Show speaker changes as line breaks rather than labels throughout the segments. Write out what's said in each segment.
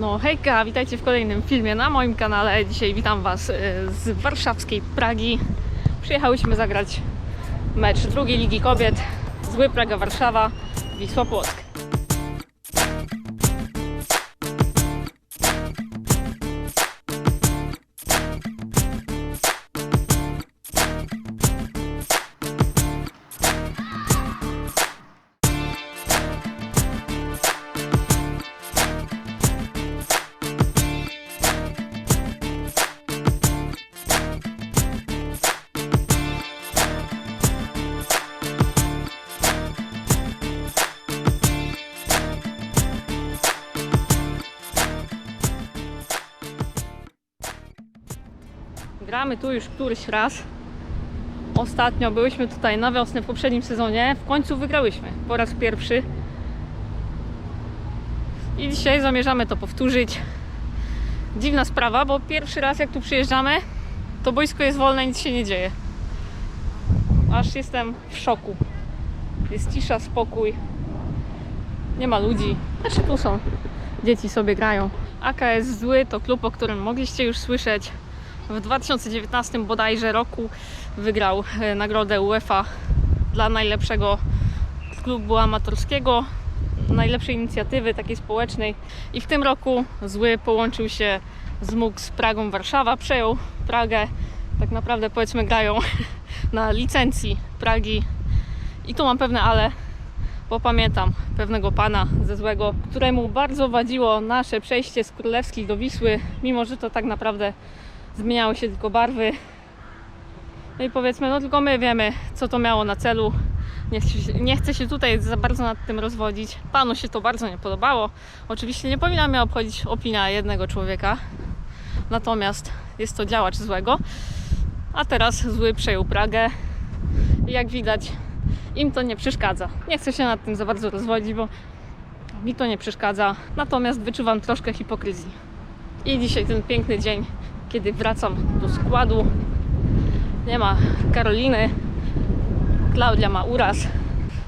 No hejka, witajcie w kolejnym filmie na moim kanale. Dzisiaj witam Was e, z warszawskiej Pragi. Przyjechałyśmy zagrać mecz drugiej Ligi Kobiet. Zły Praga Warszawa, Wisła Płock. Gramy tu już któryś raz. Ostatnio byłyśmy tutaj na wiosnę w poprzednim sezonie. W końcu wygrałyśmy po raz pierwszy. I dzisiaj zamierzamy to powtórzyć. Dziwna sprawa, bo pierwszy raz jak tu przyjeżdżamy, to boisko jest wolne, nic się nie dzieje. Aż jestem w szoku. Jest cisza, spokój. Nie ma ludzi. Znaczy tu są. Dzieci sobie grają. AKS Zły to klub, o którym mogliście już słyszeć. W 2019 bodajże roku wygrał e, nagrodę UEFA dla najlepszego klubu amatorskiego, najlepszej inicjatywy takiej społecznej. I w tym roku Zły połączył się z MUG z Pragą Warszawa, przejął Pragę. Tak naprawdę powiedzmy grają na licencji Pragi. I tu mam pewne ale, bo pamiętam pewnego pana ze złego, któremu bardzo wadziło nasze przejście z Królewskich do Wisły, mimo że to tak naprawdę zmieniały się tylko barwy. No i powiedzmy, no tylko my wiemy, co to miało na celu. Nie chcę, się, nie chcę się tutaj za bardzo nad tym rozwodzić. Panu się to bardzo nie podobało. Oczywiście nie powinna mnie obchodzić opinia jednego człowieka. Natomiast jest to działacz złego. A teraz zły przejął Pragę. I jak widać, im to nie przeszkadza. Nie chcę się nad tym za bardzo rozwodzić, bo mi to nie przeszkadza. Natomiast wyczuwam troszkę hipokryzji. I dzisiaj ten piękny dzień, kiedy wracam do składu. Nie ma Karoliny. Klaudia ma uraz.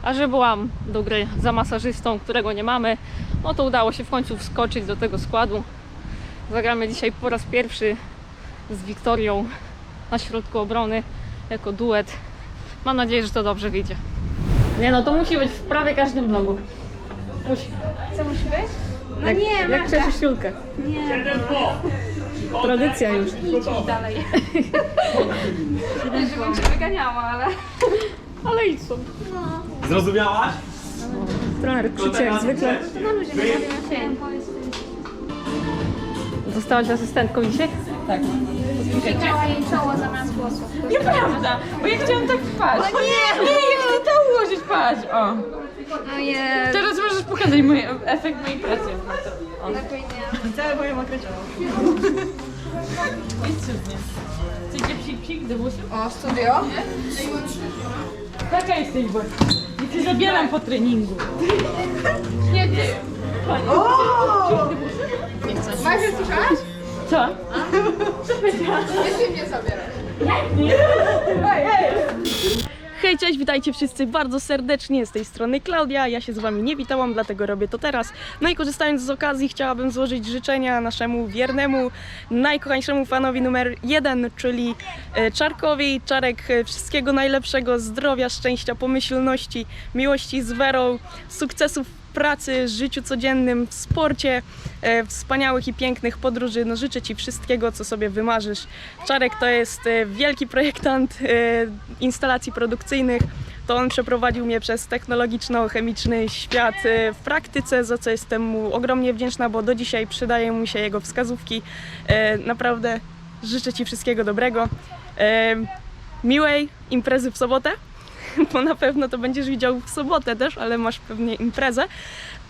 A że byłam do gry za masażystą, którego nie mamy, no to udało się w końcu wskoczyć do tego składu. Zagramy dzisiaj po raz pierwszy z Wiktorią na środku obrony jako duet. Mam nadzieję, że to dobrze wyjdzie. Nie no, to musi być w prawie każdym vlogu. Musi.
Co musi być? No
jak,
nie,
jak
Magda.
Julkę.
Nie,
Tradycja już.
idź dalej. Nie, żebym cię wyganiała, ale...
Ale idź są.
Zrozumiałaś?
Trener krzyczy jak zwykle.
No ludzie, nie wiem,
Zostałaś asystentką dzisiaj?
Wygrała jej czoło zamiast włosów.
Nieprawda, bo ja chciałam tak wpaść. No nie, nie, o. Teraz możesz pokazać mój efekt mojej pracy.
Nie.
Całe moje mokre ciało. Jest cudnie. Chcecie psik, psik do włosów?
O, studio?
Taka jesteś, bo ja cię zabieram po treningu.
Nie, ty. Majster, słyszałaś?
Co?
Nie ty mnie zabierasz.
Hej, cześć, witajcie wszyscy bardzo serdecznie. Z tej strony Klaudia. Ja się z Wami nie witałam, dlatego robię to teraz. No i korzystając z okazji, chciałabym złożyć życzenia naszemu wiernemu, najkochańszemu fanowi numer jeden, czyli e, Czarkowi. Czarek, e, wszystkiego najlepszego, zdrowia, szczęścia, pomyślności, miłości z Werą, sukcesów pracy, życiu codziennym, w sporcie, e, wspaniałych i pięknych podróży. No, życzę Ci wszystkiego, co sobie wymarzysz. Czarek to jest e, wielki projektant e, instalacji produkcyjnych. To on przeprowadził mnie przez technologiczno-chemiczny świat w praktyce, za co jestem mu ogromnie wdzięczna, bo do dzisiaj przydają mu się jego wskazówki. Naprawdę życzę Ci wszystkiego dobrego. Miłej imprezy w sobotę bo na pewno to będziesz widział w sobotę też, ale masz pewnie imprezę.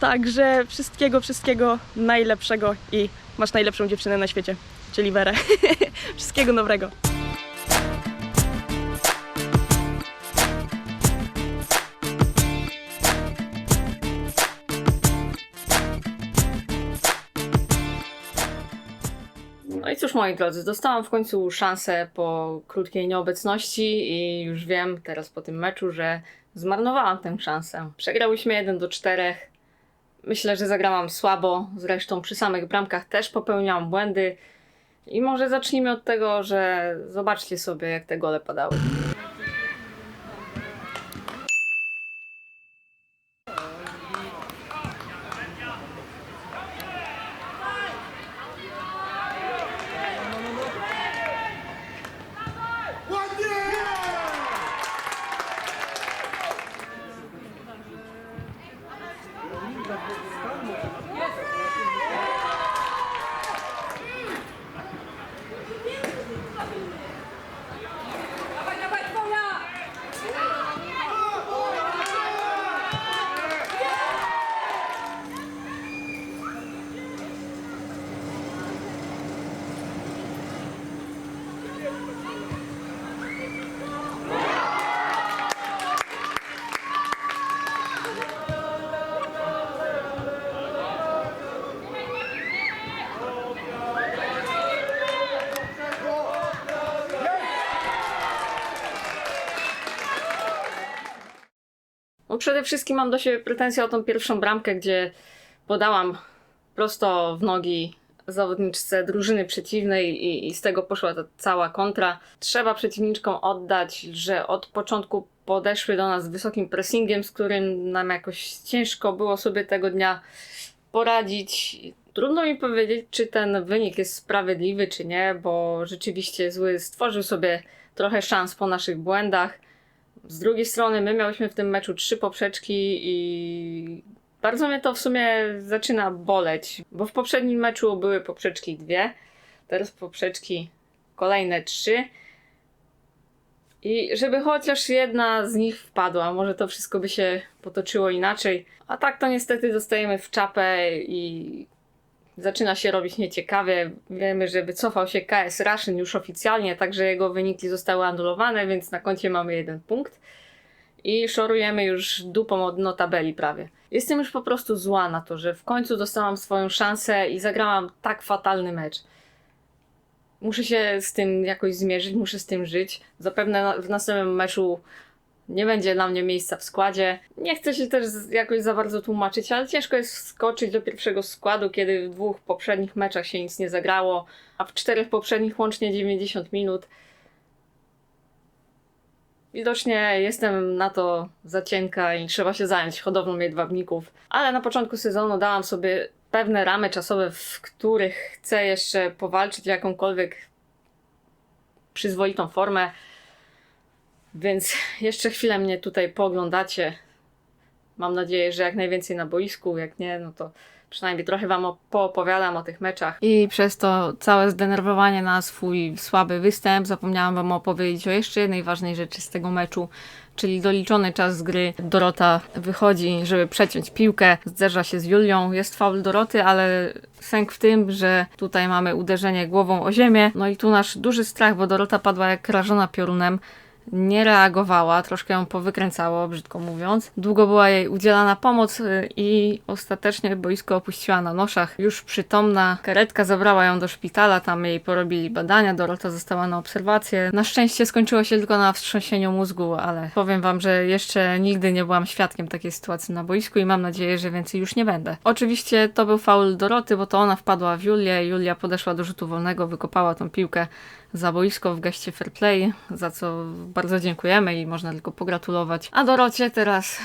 Także wszystkiego, wszystkiego najlepszego i masz najlepszą dziewczynę na świecie, czyli Werę. wszystkiego dobrego.
I cóż, moi drodzy, dostałam w końcu szansę po krótkiej nieobecności i już wiem teraz po tym meczu, że zmarnowałam tę szansę. Przegrałyśmy 1 do 4. Myślę, że zagrałam słabo, zresztą przy samych bramkach też popełniałam błędy. I może zacznijmy od tego, że zobaczcie sobie, jak te gole padały. Przede wszystkim mam do siebie pretensje o tą pierwszą bramkę, gdzie podałam prosto w nogi zawodniczce drużyny przeciwnej i, i z tego poszła ta cała kontra. Trzeba przeciwniczkom oddać, że od początku podeszły do nas wysokim pressingiem, z którym nam jakoś ciężko było sobie tego dnia poradzić. Trudno mi powiedzieć, czy ten wynik jest sprawiedliwy, czy nie, bo rzeczywiście zły stworzył sobie trochę szans po naszych błędach. Z drugiej strony, my miałyśmy w tym meczu trzy poprzeczki i bardzo mnie to w sumie zaczyna boleć, bo w poprzednim meczu były poprzeczki dwie, teraz poprzeczki kolejne trzy. I żeby chociaż jedna z nich wpadła, może to wszystko by się potoczyło inaczej. A tak to niestety dostajemy w czapę i zaczyna się robić nieciekawie. Wiemy, że wycofał się KS Russian już oficjalnie, także jego wyniki zostały anulowane, więc na koncie mamy jeden punkt. I szorujemy już dupą od notabeli prawie. Jestem już po prostu zła na to, że w końcu dostałam swoją szansę i zagrałam tak fatalny mecz. Muszę się z tym jakoś zmierzyć, muszę z tym żyć. Zapewne w następnym meczu nie będzie dla mnie miejsca w składzie. Nie chcę się też jakoś za bardzo tłumaczyć, ale ciężko jest wskoczyć do pierwszego składu, kiedy w dwóch poprzednich meczach się nic nie zagrało, a w czterech poprzednich łącznie 90 minut. Widocznie jestem na to za cienka i trzeba się zająć hodowlą jedwabników. Ale na początku sezonu dałam sobie pewne ramy czasowe, w których chcę jeszcze powalczyć jakąkolwiek przyzwoitą formę. Więc jeszcze chwilę mnie tutaj pooglądacie. Mam nadzieję, że jak najwięcej na boisku, jak nie, no to przynajmniej trochę Wam poopowiadam o tych meczach. I przez to całe zdenerwowanie na swój słaby występ zapomniałam Wam opowiedzieć o jeszcze jednej ważnej rzeczy z tego meczu, czyli doliczony czas gry. Dorota wychodzi, żeby przeciąć piłkę, zderza się z Julią. Jest faul Doroty, ale sęk w tym, że tutaj mamy uderzenie głową o ziemię. No i tu nasz duży strach, bo Dorota padła jak rażona piorunem nie reagowała, troszkę ją powykręcało, brzydko mówiąc. Długo była jej udzielana pomoc y, i ostatecznie boisko opuściła na noszach. Już przytomna, karetka zabrała ją do szpitala, tam jej porobili badania, Dorota została na obserwację. Na szczęście skończyło się tylko na wstrząsieniu mózgu, ale powiem wam, że jeszcze nigdy nie byłam świadkiem takiej sytuacji na boisku i mam nadzieję, że więcej już nie będę. Oczywiście to był faul Doroty, bo to ona wpadła w Julię, Julia podeszła do rzutu wolnego, wykopała tą piłkę za boisko w geście fair play, za co bardzo dziękujemy i można tylko pogratulować. A Dorocie teraz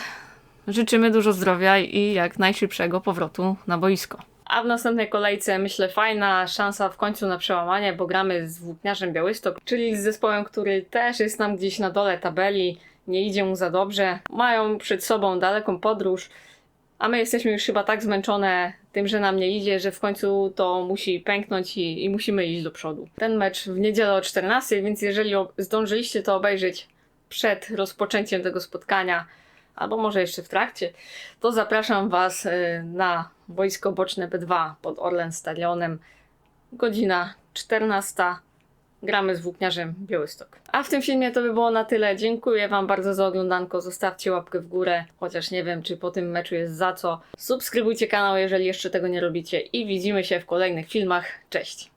życzymy dużo zdrowia i jak najszybszego powrotu na boisko. A w następnej kolejce myślę fajna szansa w końcu na przełamanie, bo gramy z Włókniarzem Białystok, czyli z zespołem, który też jest tam gdzieś na dole tabeli, nie idzie mu za dobrze. Mają przed sobą daleką podróż, a my jesteśmy już chyba tak zmęczone tym, że nam nie idzie, że w końcu to musi pęknąć i, i musimy iść do przodu. Ten mecz w niedzielę o 14, więc jeżeli zdążyliście to obejrzeć przed rozpoczęciem tego spotkania, albo może jeszcze w trakcie, to zapraszam Was y, na boisko boczne B2 pod Orlen Stadionem. Godzina 14. Gramy z włókniarzem Białystok. A w tym filmie to by było na tyle. Dziękuję Wam bardzo za oglądanko. Zostawcie łapkę w górę, chociaż nie wiem, czy po tym meczu jest za co. Subskrybujcie kanał, jeżeli jeszcze tego nie robicie. I widzimy się w kolejnych filmach. Cześć!